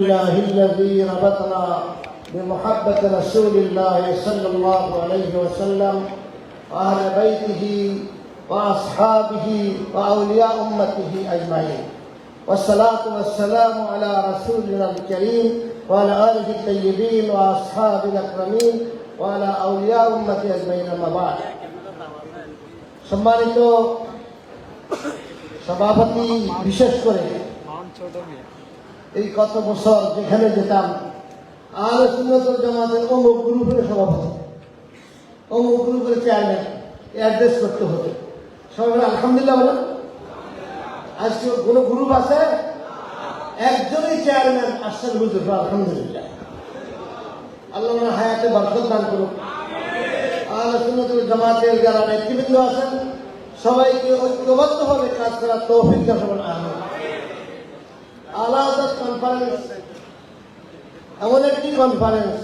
الله الذي ربطنا بمحبة رسول الله صلى الله عليه وسلم وأهل بيته وأصحابه وأولياء أمته أجمعين والصلاة والسلام على رسولنا الكريم وعلى آله الطيبين وأصحابه الأكرمين وعلى أولياء أمته أجمعين أما بعد সম্মানিত সভাপতি বিশেষ করে এই কত বছর যেখানে যেতাম আর সুন্নতল জামাতের অমুক গ্রুপের সভাপতি, অমুক গ্রুপের চেয়ারম্যান অ্যাড্রেস করতে হতো। সবাই আলহামদুলিল্লাহ বলো। আজকে কোনো গ্রুপ আছে? একজনই চেয়ারম্যান আসছেন হুজুর, আলহামদুলিল্লাহ। আল্লাহ হায়াতে বরকত দান করুক। আর সুন্নতুল জামাতের যারা নেতৃবৃন্দ আছেন, সবাইকে ঐক্যবদ্ধভাবে কাজ করার তৌফিক করুন, আমিন। আলাদা কনফারেন্স এমন একটি কনফারেন্স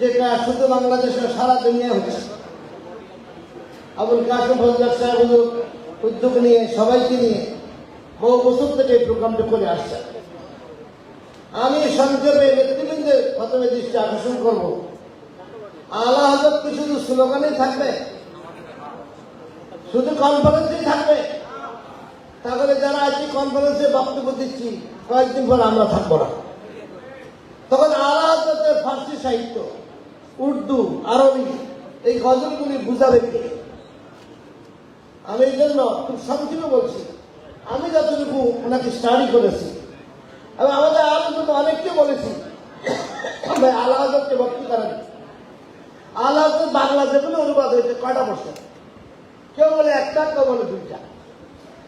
যেটা শুধু বাংলাদেশে সারা দুনিয়া হচ্ছে। আবুল কাসম ফজলার সাহেব উদ্যোগ নিয়ে, সবাইকে নিয়ে বহু বছর থেকে এই প্রোগ্রামটা করে আসছে। আমি সংক্ষেপে নেতৃবৃন্দের প্রথমে দৃষ্টি আকর্ষণ করব। আলা হজরত শুধু স্লোগানেই থাকবে। শুধু কনফারেন্সেই থাকবে তাহলে যারা আজকে কনফারেন্সে বক্তব্য দিচ্ছি, কয়েকদিন পর আমরা থাকব না। তখন আলাদা ফার্সি সাহিত্য, উর্দু, আরবি, এই গজলগুলি বুঝাবে কে? আমি এই জন্য খুব সংক্ষেপে বলছি, আমি যতটুকু ওনাকে স্টাডি করেছি, এবং আমাদের আলোচনা অনেককে বলেছি ভাই আলাহাজকে ভক্তি করেন আলাহাজ বাংলা যেগুলো অনুবাদ হয়েছে কয়টা বছর? কেউ বলে একটা, কেউ বলে দুইটা।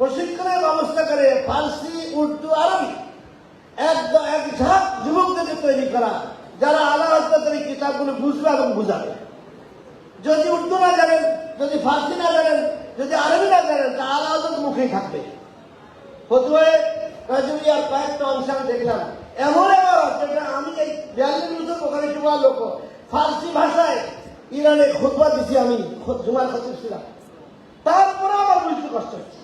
প্রশিক্ষণের ব্যবস্থা করে ফার্সি, উর্দু, আরবি, এক এক ঝাঁক যুবকদেরকে তৈরি করা, যারা আল্লাহ এই কিতাবগুলো বুঝবে এবং বুঝাবে। যদি উর্দু না জানেন, যদি ফার্সি না জানেন, যদি আরবি না জানেন, তা আল্লাহ মুখেই থাকবে। ফতুয়ায় রাজুরিয়ার কয়েকটা অংশ আমি দেখলাম। এমন যেটা আমি এই বিয়াল্লিশ বছর ওখানে জুমার লোক, ফার্সি ভাষায় ইরানে খুতবা দিছি আমি জুমার খতিব ছিলাম। তারপরে আমার বুঝতে কষ্ট হচ্ছে।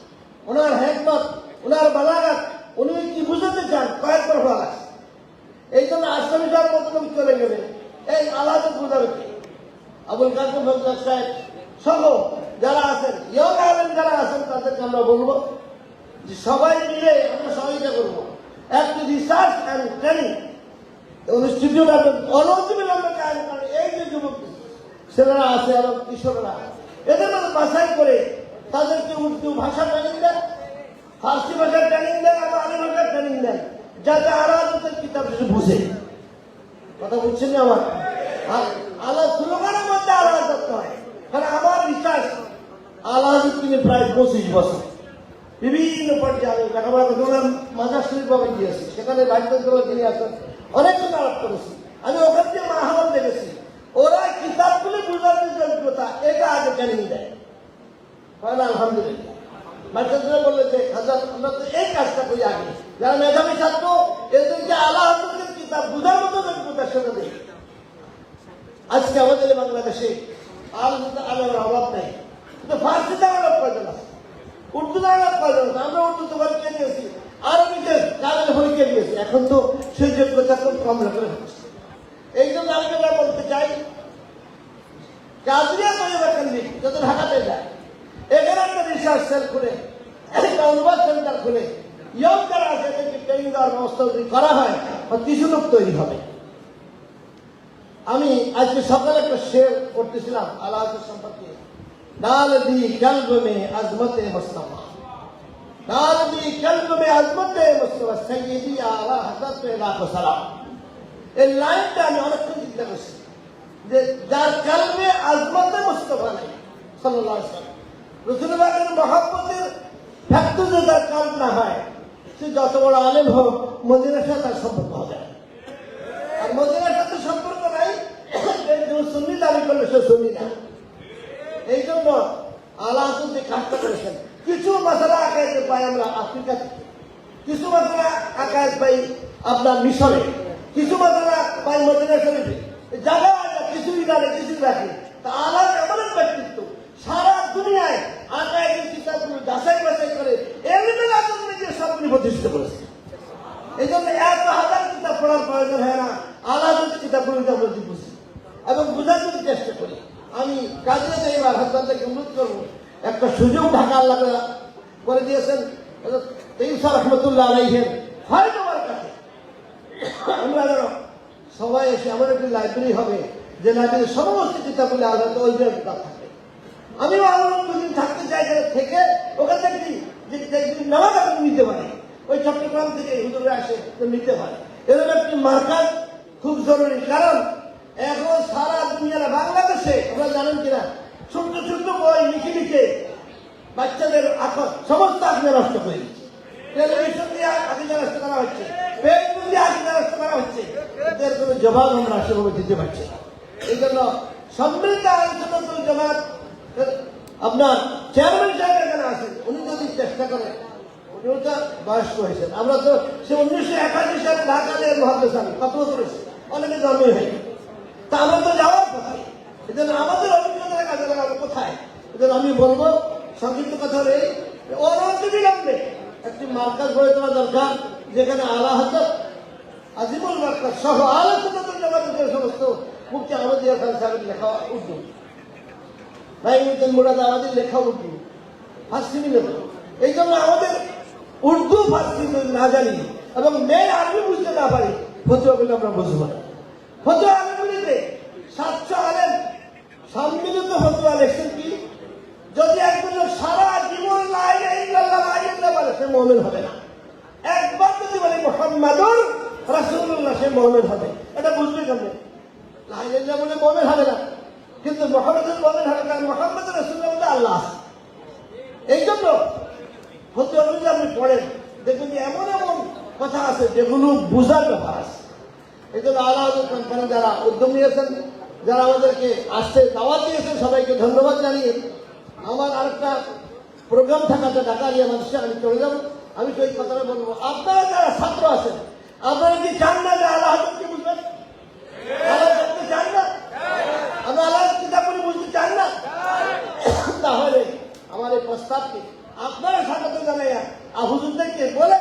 ওনার হেকমত, ওনার বালাগাত উনি কি বুঝাতে চান? কয়েকবার ভালো লাগছে এই জন্য আসামি সাহেব মতো চলে গেলে এই আলাদা বুঝাবে? আবুল কাসম ফজলার সাহেব সহ যারা আছেন ইয়ং আলেন যারা আছেন, তাদেরকে আমরা বলব যে সবাই মিলে আমরা সহযোগিতা করব। একটি রিসার্চ অ্যান্ড ট্রেনিং ইনস্টিটিউট অনতিবিলম্বে কাজ করে এই যে যুবক, ছেলেরা আছে এবং কিশোররা এদের মধ্যে বাছাই করে তাদেরকে উর্দু ভাষা ট্রেনিং দেন, ফার্সি ভাষার ট্রেনিং দেন এবং আরবি ভাষার ট্রেনিং দেন। যাতে আলাদা কিতাব বুঝে। কথা বুঝছেন আমার? আর আল্লাহ স্লোগানের মধ্যে আলাদা করতে হয়। কারণ আমার বিশ্বাস আল্লাহ তিনি প্রায় পঁচিশ বছর। বিভিন্ন পর্যায়ে লেখাপড়া করতে ওনার মাজার শরীফ গিয়েছি সেখানে বাড়িতে তিনি আসেন অনেক কিছু আলাপ করেছি। আমি ওখান থেকে মাহাবান দেখেছি। ওরা কিতাবগুলি বুঝার যোগ্যতা এটা আগে ট্রেনিং দেয়। তাহলে আলহামদুলিল্লাহ। বাচ্চাদের বললে যে, হাজার, আমরা তো এই কাজটা করি আগে। যারা মেধাবী ছাত্র, এদেরকে আল্লাহ হাজরের কিতাব বুঝার মতো যোগ্যতা সেটা দেয় আজকে আমাদের বাংলাদেশে আলোচনা আলোর অভাব নেই। কিন্তু ফার্সি জানানোর প্রয়োজন আছে। উর্দু দিয়েছি এখন তো সেই যোগ্যতা খুব কম রকমের হচ্ছে এই জন্য আমি বলতে চাই কাজরিয়া যত ঢাকাতে যায়। এখানে একটা রিসার্চ সেল করে একটা অনুবাদ সেন্টার খুলে। ইয়ং যারা আছে, এদেরকে ট্রেনিং দেওয়ার ব্যবস্থা যদি করা হয় কিছু লোক তৈরি হবে। আমি আজকে সকালে একটা শের করতেছিলাম, আল্লাহ সম্পর্কে। ডাল দি কলব মে আজমতে মুস্তফা। ডাল দি কলব মে আজমতে মুস্তফা সৈয়দি আলা হযরত লাখ সালাম। এই লাইনটা আমি অনেকক্ষণ চিন্তা করছি যে যার কলবে আজমতে মুস্তফা নেই, সাল্লাল্লাহু আলাইহি ওয়াসাল্লাম। রসুলবাগের মহাব্বতের ফ্যাক্টরি যার কাল না হয়, সে যত বড় আলেম হোক, মদিনার সাথে তার সম্পর্ক হবে। মদিনার সাথে সম্পর্ক নাই সুন্নি দাবি করলে সে সুন্নি না। এই জন্য আল্লাহ যে কাজটা করেছেন। কিছু মশলা আঁকাইতে পাই আমরা আফ্রিকা থেকে। কিছু মশলা আঁকায় পাই আপনার মিশরে। কিছু মশলা পাই মদিনা শরীফে জায়গা কিছুই জানে কিছুই রাখে তা আল্লাহ এমন ব্যক্তিত্ব। সারা দুনিয়ায় আঁকায় কিতাবগুলো যাচাই বাছাই করে এমনি আদম নিজের সবগুলি প্রতিষ্ঠিত করেছে এই জন্য এত হাজার কিতাব পড়ার প্রয়োজন হয় না আলাদা কিতাবগুলো আমরা বুঝি এবং বোঝার জন্য চেষ্টা করি আমি কাজে এবার হাসপাতালকে অনুরোধ করব একটা সুযোগ ঢাকা আল্লাহ করে দিয়েছেন তেইশা রহমতুল্লাহ আলাইহের হয় তোমার কাছে। আমরা সবাই এসে এমন একটি লাইব্রেরি হবে যে লাইব্রেরির সমস্ত কিতাবগুলি আলাদা ওই কিতাব থাকবে আমিও আরও দুদিন থাকতে চাই থেকে ওখান থেকে নেওয়া যাবে নিতে পারে ওই চট্টগ্রাম থেকে হুজুরে আসে নিতে পারে এরকম একটি মার্কাজ খুব জরুরি, কারণ এখন সারা দুনিয়ার বাংলাদেশে, আপনারা জানেন কিনা, ছোট্ট ছোট্ট বই লিখে লিখে বাচ্চাদের আকার সমস্ত আকিদা নষ্ট করে টেলিভিশন দিয়ে আকিদা নষ্ট করা হচ্ছে। ফেসবুক দিয়ে আকিদা নষ্ট করা হচ্ছে। এদের কোনো জবাব আমরা সেভাবে দিতে পারছি। এই জন্য সমৃদ্ধ আলোচনা জমাত আপনার চেয়ারম্যান সাহেব এখানে আছেন, উনি যদি চেষ্টা করেন, উনিও তো বয়স্ক হয়েছেন। আমরা তো সে উনিশশো একাশি সালে ঢাকাতে মহাদেশ আমি কত করেছি। অনেকে জন্মই হয়নি তা আমরা তো যাওয়ার কথা। এই জন্য আমাদের অভিজ্ঞতা কাজে লাগাবো কোথায়? এই জন্য আমি বলব সংক্ষিপ্ত কথা হলে অনবিলম্বে একটি মার্কাজ গড়ে তোলা দরকার, যেখানে আলা হাজত আজিমুল মার্কাজ সহ আলোচনা জগতের সমস্ত মুক্তি আমাদের খান সাহেবের লেখা উর্দু। রাইমুদ্দিন মুরাদ আমাদের লেখা উর্দু, ফার্সি মিলে এই জন্য আমাদের উর্দু, ফার্সি না জানি এবং মেয়ে আরবি বুঝতে না পারি ফতুয়াগুলো আমরা বুঝব না। ফতুয়া আলমগুলিতে সাতশো আলেম সম্মিলিত ফতুয়া লেখছেন কি যদি একজন লোক সারা জীবন লাই ইল্লাল্লাহ লা ইল্লাল্লাহ বলে সে মুমিন হবে না। একবার যদি বলে মুহাম্মাদুর রাসূলুল্লাহ, সে মুমিন হবে। এটা বুঝবে কেমন? লা বলে মুমিন হবে না। কিন্তু মোহাম্মদের মুমিন হবে কারণ মোহাম্মদ রাসূলুল্লাহ বলে আল্লাহ এই জন্য ফতুয়া যদি আপনি পড়েন, দেখবেন যে এমন এমন কথা আছে যেগুলো বোঝার ব্যাপার আছে। এই জন্য আল্লাহ কোম্পানি যারা উদ্যোগ নিয়েছেন, যারা আমাদেরকে আসতে দাওয়াত দিয়েছেন, সবাইকে ধন্যবাদ জানিয়ে, আমার আরেকটা প্রোগ্রাম থাকাতে ঢাকা নিয়ে মানুষকে আমি চলে যাব। আমি এই কথাটা বলব। আপনারা যারা ছাত্র আছেন, আপনারা কি চান না যে আল্লাহ হাজরকে বুঝবেন চান না? বুঝতে না? তাহলে আমার এই প্রস্তাবকে আপনারা স্বাগত জানাই হুজুরদেরকে বলে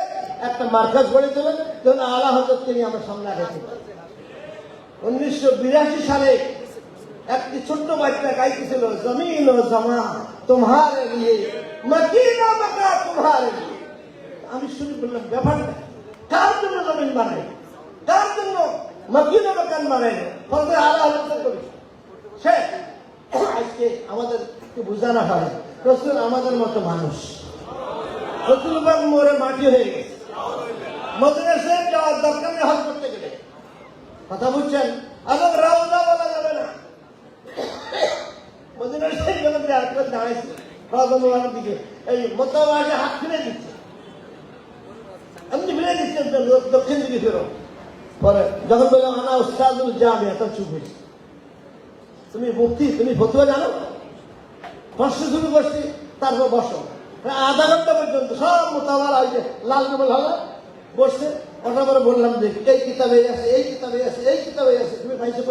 একটা তোলেন আলা নিয়ে সামনে উনিশশো বিরাশি সালে একটি ছোট্ট বাচ্চা গাইতেছিল, জমিন ও জমা। তোমারে লিয়ে মকিনা মকা তোমারে লিয়ে আমি শুনে বললাম ব্যাপারটা। কার জন্য জমিন বানাই? কার জন্য মকিনা মকান বানাই? ফলে আলা হজরত করি সে আজকে আমাদের বোঝানো হয়, রসুল আমাদের মতো মানুষ। রসুল মোড়ে মাটি হয়ে গেছে। মদ্রাসে যাওয়ার দরকার হজ করতে গেলে। কথা বুঝছেন? এবং রাউদা বলা যাবে না আরেকবার দাঁড়াইছে দিকে। এই মোতাবাজে হাত ফিরে দিচ্ছে। এমনি ফিরে দিচ্ছে দক্ষিণ দিকে ফেরো। পরে যখন বললাম আনা চুপ হয়েছে তুমি মুক্তি তুমি ফতুয়া জানো? প্রশ্ন শুরু করছি, তারপর বসো। আধা ঘণ্টা পর্যন্ত সব মোতাবার যে লাল কেবল হলো বসছে ওটা পরে বললাম যে এই কিতাবে আছে, এই কিতাবে আছে, এই কিতাবে আছে, তুমি পাইছো?